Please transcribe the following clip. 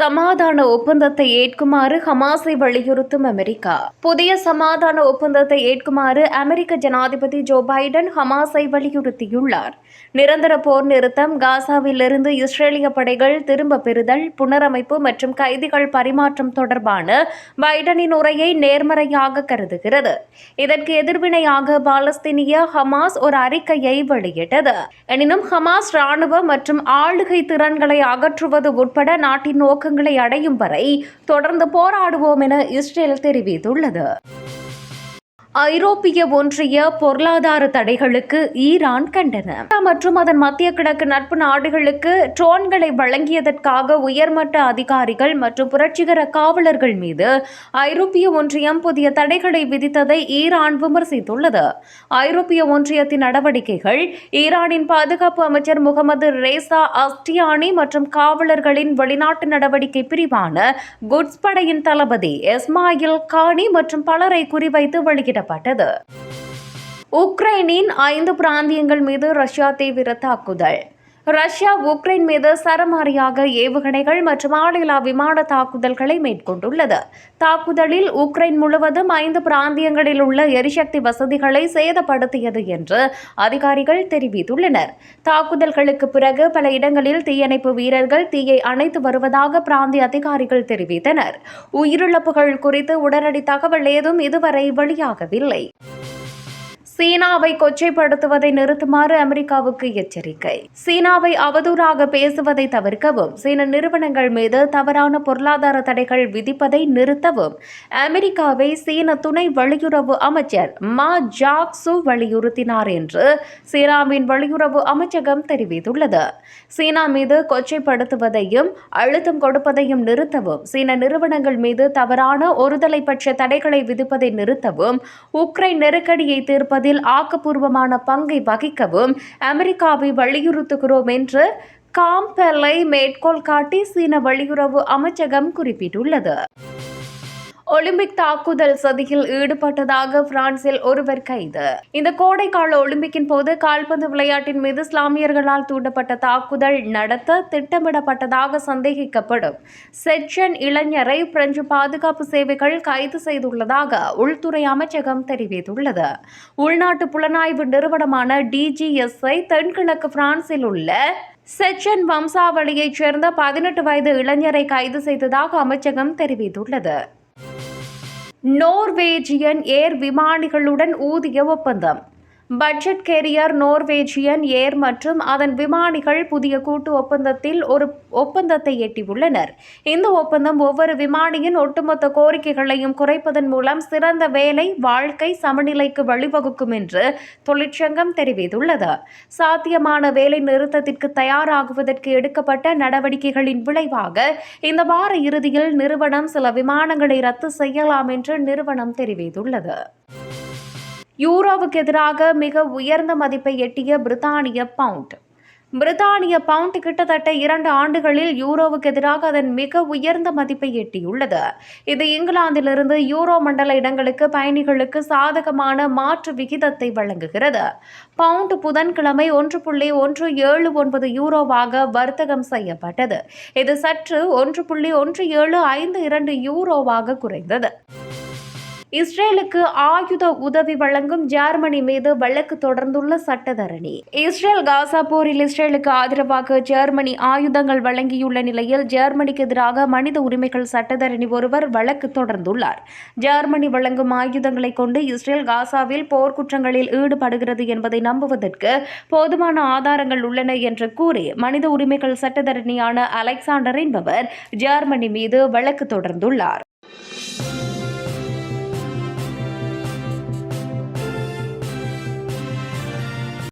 சமாதான ஒப்பந்தத்தை ஏற்குமாறு ஹமாஸை வலியுறுத்தும் அமெரிக்கா. புதிய சமாதான ஒப்பந்தத்தை ஏற்குமாறு அமெரிக்க ஜனாதிபதி ஜோ பைடன் ஹமாஸை வலியுறுத்தியுள்ளார். நிரந்தர போர் நிறுத்தம் காசாவிலிருந்து இஸ்ரேலிய படைகள் திரும்ப பெறுதல் புனரமைப்பு மற்றும் கைதிகள் பரிமாற்றம் தொடர்பான பைடனின் உரையை நேர்மறையாக கருதுகிறது. இதற்கு எதிர்வினையாக பாலஸ்தீனிய ஹமாஸ் ஒரு அறிக்கையை வெளியிட்டது. எனினும் ஹமாஸ் ராணுவ மற்றும் ஆளுகை திறன்களை அகற்றுவது உட்பட நாட்டின் நோக்கங்களை அடையும் வரை தொடர்ந்து போராடுவோம் என இஸ்ரேல் தெரிவித்துள்ளது. ஐரோப்பிய ஒன்றிய பொருளாதார தடைகளுக்கு ஈரான் கண்டனம் மற்றும் அதன் மத்திய கிழக்கு நட்பு நாடுகளுக்கு ட்ரோன்களை வழங்கியதற்காக உயர்மட்ட அதிகாரிகள் மற்றும் புரட்சிகர காவலர்கள் மீது ஐரோப்பிய ஒன்றியம் புதிய தடைகளை விதித்ததை ஈரான் விமர்சித்துள்ளது. ஐரோப்பிய ஒன்றியத்தின் நடவடிக்கைகள் ஈரானின் பாதுகாப்பு அமைச்சர் முகமது ரேசா அஸ்டியானி மற்றும் காவலர்களின் வெளிநாட்டு நடவடிக்கை பிரிவான குட்ஸ் படையின் தளபதி எஸ்மாயில் கானி மற்றும் பலரை குறிவைத்து வெளியிட வெளியிடப்பட்டது உக்ரைனின் ஐந்து பிராந்தியங்கள் மீது ரஷ்யா தீவிர தாக்குதல். ரஷ்யா உக்ரைன் மீது சரமாரியாக ஏவுகணைகள் மற்றும் ஆளில்லா விமான தாக்குதல்களை மேற்கொண்டுள்ளது. தாக்குதலில் உக்ரைன் முழுவதும் ஐந்து பிராந்தியங்களில் உள்ள எரிசக்தி வசதிகளை சேதப்படுத்தியது என்று அதிகாரிகள் தெரிவித்துள்ளனர். தாக்குதல்களுக்கு பிறகு பல இடங்களில் தீயணைப்பு வீரர்கள் தீயை அணைத்து வருவதாக பிராந்திய அதிகாரிகள் தெரிவித்தனர். உயிரிழப்புகள் குறித்து உடனடி தகவல் ஏதும் இதுவரை வெளியாகவில்லை. சீனாவை கொச்சைப்படுத்துவதை நிறுத்துமாறு அமெரிக்காவுக்கு எச்சரிக்கை. சீனாவை அவதூறாக பேசுவதை தவிர்க்கவும் சீன நிறுவனங்கள் மீது தவறான பொருளாதார தடைகள் விதிப்பதை நிறுத்தவும் அமெரிக்காவை சீன துணை வெளியுறவு அமைச்சர் மா ஜாக் சு வலியுறுத்தினார் என்று சீனாவின் வெளியுறவு அமைச்சகம் தெரிவித்துள்ளது. சீனா மீது கொச்சைப்படுத்துவதையும் அழுத்தம் கொடுப்பதையும் நிறுத்தவும் சீன நிறுவனங்கள் மீது தவறான ஒருதலை பட்ச தடைகளை விதிப்பதை நிறுத்தவும் உக்ரைன் நெருக்கடியை தீர்ப்பது அதில் ஆக்கப்பூர்வமான பங்கை வகிக்கவும் அமெரிக்காவை வலியுறுத்துகிறோம் என்று காம்பெல்லை மேற்கோள் காட்டி சீன வெளியுறவு அமைச்சகம் குறிப்பிட்டுள்ளது. ஒலிம்பிக் தாக்குதல் சதியில் ஈடுபட்டதாக பிரான்சில் ஒருவர் கைது. இந்த கோடைக்கால ஒலிம்பிக்கின் போது கால்பந்து விளையாட்டின் மீது இஸ்லாமியர்களால் தூண்டப்பட்ட தாக்குதல் நடத்த திட்டமிடப்பட்டதாக சந்தேகிக்கப்படும். செச்சன் இளைஞரை பிரெஞ்சு பாதுகாப்பு சேவைகள் கைது செய்துள்ளதாக உள்துறை அமைச்சகம் தெரிவித்துள்ளது. உள்நாட்டு புலனாய்வு நிறுவனமான டிஜிஎஸ்ஐ தென்கிழக்கு பிரான்சில் உள்ள செச்சன் வம்சாவளியைச் சேர்ந்த பதினெட்டு வயது இளைஞரை கைது செய்ததாக அமைச்சகம் தெரிவித்துள்ளது. நோர்வேஜியன் ஏர் விமானிகளுடன் ஊதிய ஒப்பந்தம். பட்ஜெட் கேரியர் நோர்வேஜியன் ஏர் மற்றும் அதன் விமானிகள் புதிய கூட்டு ஒப்பந்தத்தில் ஒரு ஒப்பந்தத்தை எட்டியுள்ளனர். இந்த ஒப்பந்தம் ஒவ்வொரு விமானியின் ஒட்டுமொத்த கோரிக்கைகளையும் குறைப்பதன் மூலம் சிறந்த வேலை வாழ்க்கை சமநிலைக்கு வழிவகுக்கும் என்று தொழிற்சங்கம் தெரிவித்துள்ளது. சாத்தியமான வேலை நிறுத்தத்திற்கு தயாராகுவதற்கு எடுக்கப்பட்ட நடவடிக்கைகளின் விளைவாக இந்த வார இறுதியில் நிறுவனம் சில விமானங்களை ரத்து செய்யலாம் என்று நிறுவனம் தெரிவித்துள்ளது. யூரோவுக்கு எதிராக மிக உயர்ந்த மதிப்பை எட்டிய பிரித்தானிய பவுண்ட். பிரித்தானிய பவுண்ட் கிட்டத்தட்ட இரண்டு ஆண்டுகளில் யூரோவுக்கு எதிராக அதன் மிக உயர்ந்த மதிப்பை எட்டியுள்ளது. இது இங்கிலாந்திலிருந்து யூரோ மண்டல இடங்களுக்கு பயணிகளுக்கு சாதகமான மாற்று விகிதத்தை வழங்குகிறது. பவுண்ட் புதன்கிழமை ஒன்று புள்ளி ஒன்று ஏழு ஒன்பது யூரோவாக வர்த்தகம் செய்யப்பட்டது. இது சற்று ஒன்று புள்ளி ஒன்று ஏழு ஐந்து இரண்டு யூரோவாக குறைந்தது. இஸ்ரேலுக்கு ஆயுத உதவி வழங்கும் ஜெர்மனி மீது வழக்கு தொடர்ந்துள்ள சட்டத்தரணி. இஸ்ரேல் காசா போரில் இஸ்ரேலுக்கு ஆதரவாக ஜெர்மனி ஆயுதங்கள் வழங்கியுள்ள நிலையில் ஜெர்மனிக்கு எதிராக மனித உரிமைகள் சட்டத்தரணி ஒருவர் வழக்கு தொடர்ந்துள்ளார். ஜெர்மனி வழங்கும் ஆயுதங்களை கொண்டு இஸ்ரேல் காசாவில் போர்க்குற்றங்களில் ஈடுபடுகிறது என்பதை நம்புவதற்கு போதுமான ஆதாரங்கள் உள்ளன என்று கூறி மனித உரிமைகள் சட்டத்தரணியான அலெக்சாண்டர் என்பவர் ஜெர்மனி மீது வழக்கு தொடர்ந்துள்ளார்.